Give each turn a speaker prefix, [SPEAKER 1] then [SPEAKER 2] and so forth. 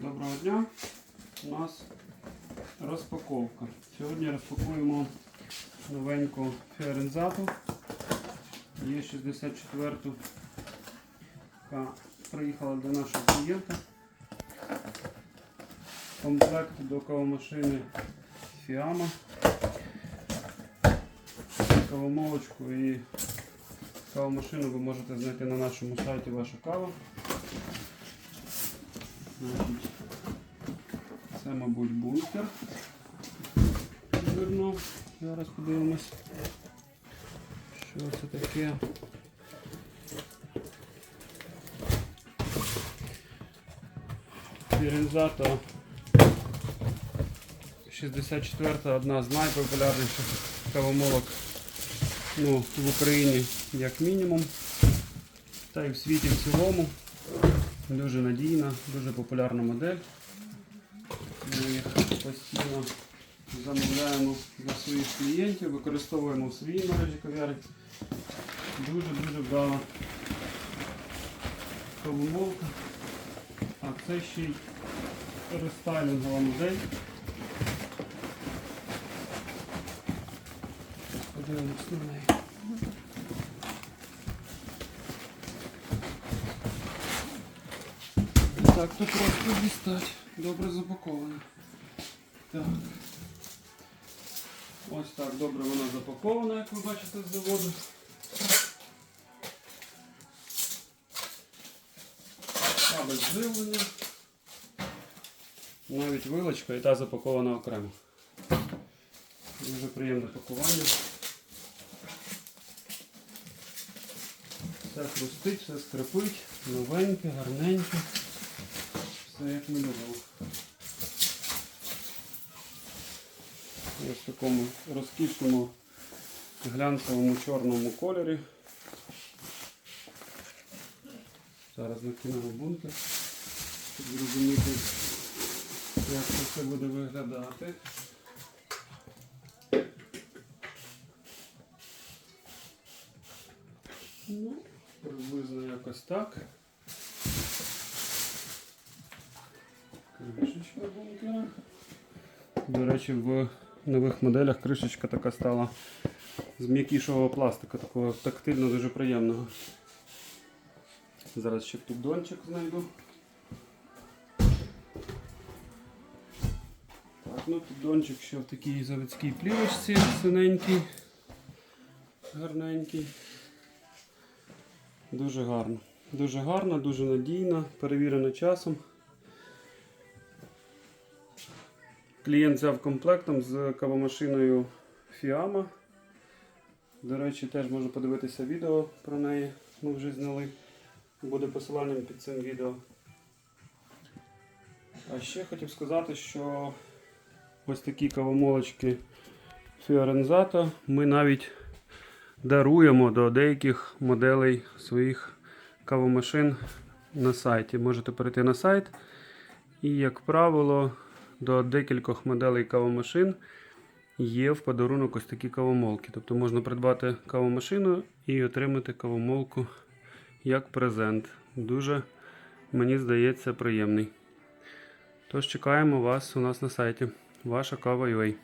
[SPEAKER 1] Доброго дня. У нас розпаковка. Сьогодні розпакуємо новеньку фіорензату. Є 64 яка приїхала до нашого клієнта. Комплект до кавомашини Фіама. Кавомолочку і кавомашину ви можете знайти на нашому сайті Ваша кава. Це, мабуть, бункер. Видно. Зараз подивимось, що це таке. Фірензата 64-та одна з найпопулярніших кавомолок ну, в Україні як мінімум. Та й в світі в цілому. Дуже надійна, дуже популярна модель. Ми їх постійно замовляємо для своїх клієнтів, використовуємо в своїй мережі кав'ярень. Дуже-дуже вдала кавомолка. А це ще й рестайлінгова модель. Подивимось на неї. Так, то просто дістать. Добре запаковано. Так. Ось так добре вона запакована, як ви бачите з заводу. Кабель живлення. Навіть вилочка і та запакована окремо. Дуже приємне пакування. Все хрустить, все скрипить, новеньке, гарненьке. Все як ми любимо. Ось в такому розкішному глянцевому чорному кольорі. Зараз накинемо бункер, щоб зрозуміти, як це все буде виглядати. Ну, приблизно якось так. Кришечка бункера. До речі, в нових моделях кришечка така стала з м'якішого пластика, такого тактильно дуже приємного. Зараз ще піддончик знайду. Так, ну піддончик ще в такій заводській плівочці синенький, гарненький. Дуже гарно. Дуже гарно, дуже надійно, перевірено часом. Клієнт взяв комплектом з кавомашиною Fiamma. До речі, теж можу подивитися відео про неї. Ми вже зняли. Буде посиланням під цим відео. А ще хотів сказати, що ось такі кавомолочки Fiorenzato ми навіть даруємо до деяких моделей своїх кавомашин на сайті. Можете перейти на сайт і, як правило, до декількох моделей кавомашин є в подарунок ось такі кавомолки. Тобто можна придбати кавомашину і отримати кавомолку як презент. Дуже, мені здається, приємний. Тож чекаємо вас у нас на сайті. Ваша кава.ua